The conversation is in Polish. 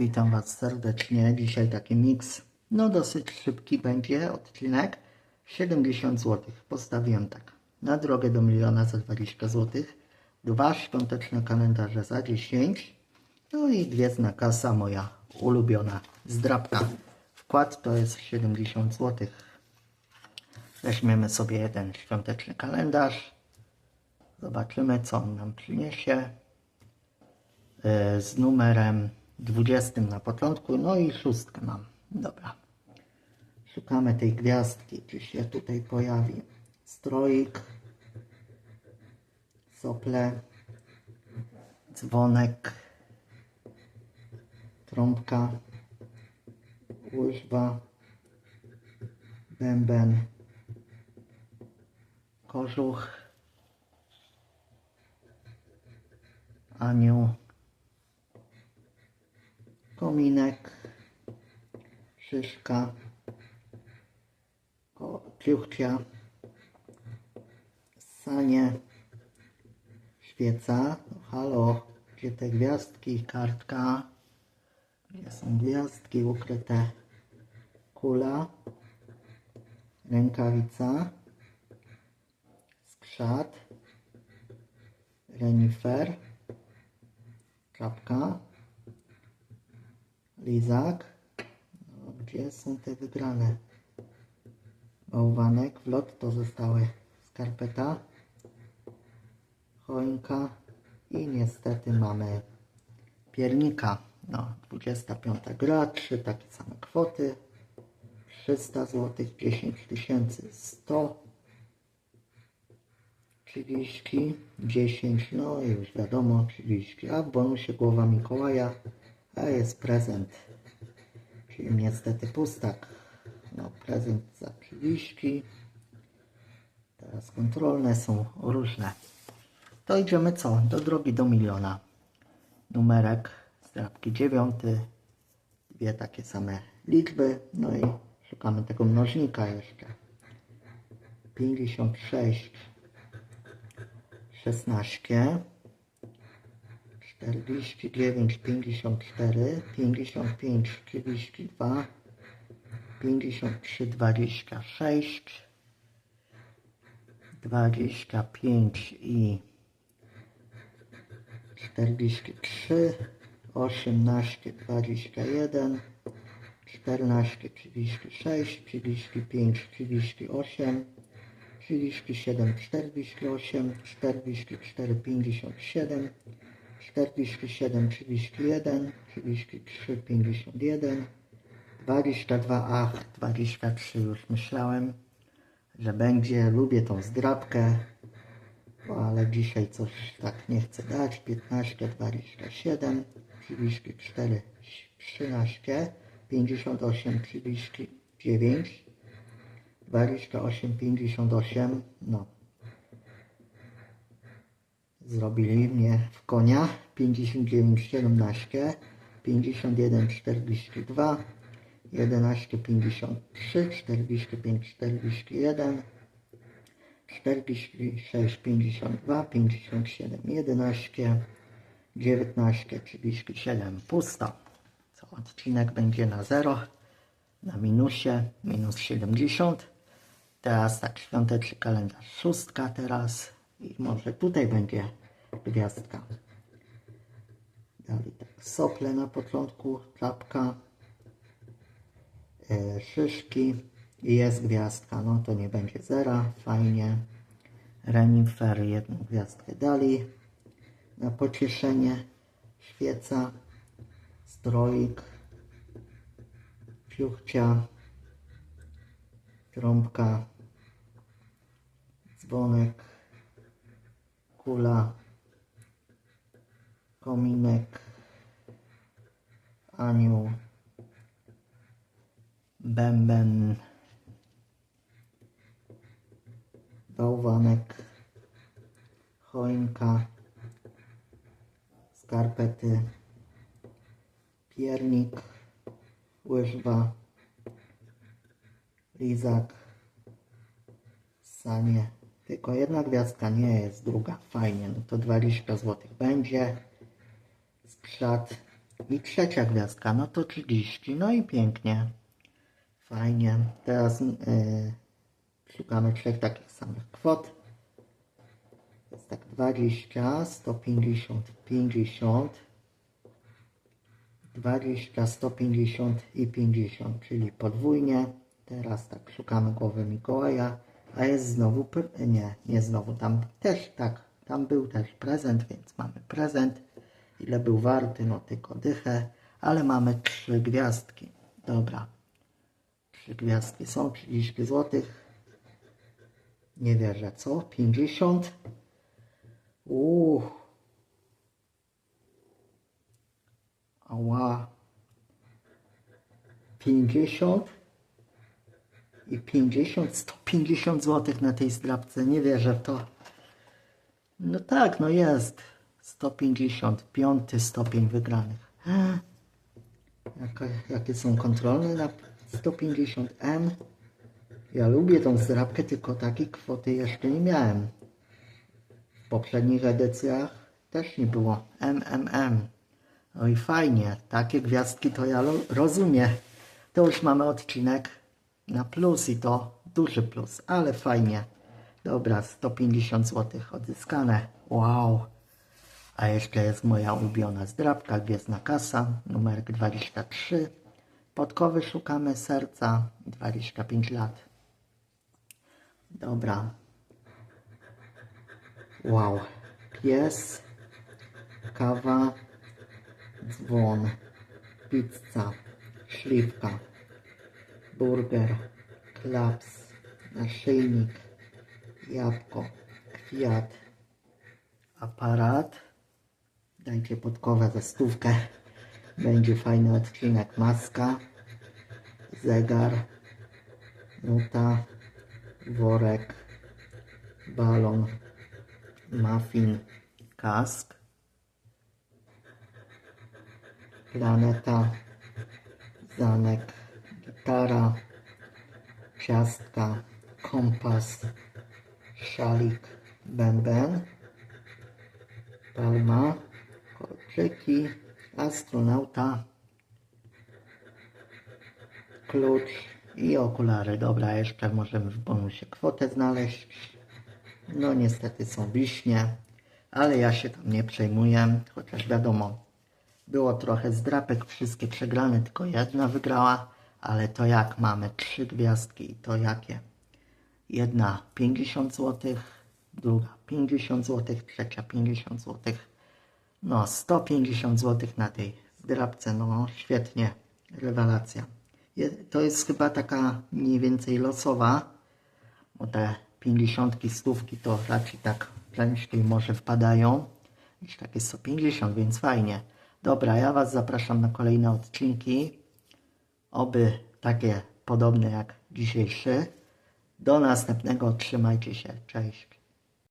witam Was serdecznie. Dzisiaj taki miks, no dosyć szybki będzie odcinek. 70 zł. Postawiłem tak. Na drogę do miliona za 20 zł. Dwa świąteczne kalendarze za 10. No i dwie zna kasa moja ulubiona zdrabka. Wkład to jest 70 zł. Weźmiemy sobie jeden świąteczny kalendarz. Zobaczymy co on nam przyniesie e, z numerem 20 na początku, no i szóstkę mam. Dobra. Szukamy tej gwiazdki, czy się tutaj pojawi. Stroik, sople, dzwonek, trąbka, łyżwa, bęben, kożuch, anioł, kominek, szyszka, piuchcia, sanie, świeca, halo, gdzie te gwiazdki, kartka, gdzie są gwiazdki? Ukryte, kula, rękawica, skrzat, renifer, czapka, lizak, no, gdzie są te wygrane? Bałwanek, w lotto zostały skarpeta, choinka i niestety mamy piernika. No, 25 gra, trzy takie same kwoty. 300 zł, 10 tysięcy 100 30, 10, no i już wiadomo, 30, a w bonusie głowa Mikołaja, a jest prezent, czyli niestety pustak, no prezent za 30, teraz kontrolne są różne. To idziemy co? Do drogi do miliona. Numerek strapki 9, dwie takie same liczby, no i szukamy tego mnożnika jeszcze. 56 16 49 54 55 32 53 26 25 i 43 18 21 14 36 35 38 37, 48, 44, 57, 47, 31, 33, 51, 22, ach, 23 już myślałem, że będzie, lubię tą zdrabkę, ale dzisiaj coś tak nie chcę dać, 15, 27, 34, 13, 58, 39, 28, 58, no. Zrobili mnie w konia. 59, 17, 51, 42, 11, 53, 45, 41, 46, 52, 57, 11, 19, 37. Pusto. Co odcinek będzie na 0 na minusie, minus 70. Teraz tak, świąteczny kalendarz szóstka teraz i może tutaj będzie gwiazdka. Dalej tak, sople na początku, czapka, e, szyszki i jest gwiazdka, no to nie będzie zera, fajnie. Renifer, jedną gwiazdkę dali. Na pocieszenie świeca, stroik, piuchcia, trąbka, dzwonek, kula, kominek, anioł, bęben, bałwanek, choinka, skarpety, piernik, łyżwa, lizak, sanie. Tylko jedna gwiazdka nie jest, druga. Fajnie, no to 20 zł będzie. Skrzat, I trzecia gwiazdka, no to 30. No i pięknie. Fajnie. Teraz yy, szukamy trzech takich samych kwot. Jest tak 20, 150, 50, 20, 150 i 50, czyli podwójnie. Teraz tak szukamy głowy Mikołaja, a jest znowu, nie, nie znowu, tam też tak, tam był też prezent, więc mamy prezent. Ile był warty, no tylko dychę, ale mamy trzy gwiazdki. Dobra, trzy gwiazdki są, 30 zł. Nie wierzę, co? 50? Uuu. Ała. 50 i 50, 150 zł na tej zdrabce. Nie wierzę w to. No tak, no jest. 150, piąty stopień wygranych. Jaka, jakie są kontrolne na 150 M? Ja lubię tą zdrabkę, tylko takiej kwoty jeszcze nie miałem. W poprzednich edycjach też nie było MMM. No i fajnie, takie gwiazdki to ja rozumiem. To już mamy odcinek na plus i to duży plus, ale fajnie. Dobra, 150 zł odzyskane. Wow. A jeszcze jest moja ulubiona zdrabka, gwiezdna kasa, numer 23. Podkowy szukamy serca, 25 lat. Dobra. Wow. Pies, kawa, dzwon, pizza, śliwka, burger, klaps, naszyjnik, jabłko, kwiat, aparat. Dajcie podkowę za stówkę. Będzie fajny odcinek. Maska, zegar, nuta, worek, balon, muffin, kask, planeta, zamek, gitara, ciastka, kompas, szalik, bęben, palma, kolczyki, astronauta, klucz i okulary. Dobra, jeszcze możemy w bonusie kwotę znaleźć. No niestety są wiśnie, ale ja się tam nie przejmuję, chociaż wiadomo, było trochę zdrapek, wszystkie przegrane, tylko jedna wygrała, ale to jak mamy trzy gwiazdki to jakie? Jedna 50 zł, druga 50 zł, trzecia 50 zł. No 150 zł na tej zdrabce, no świetnie, rewelacja. Je- To jest chyba taka mniej więcej losowa, bo te 50 stówki to raczej tak częściej może wpadają niż takie 150, więc fajnie. Dobra, ja Was zapraszam na kolejne odcinki. Oby takie podobne jak dzisiejszy. Do następnego, trzymajcie się, cześć.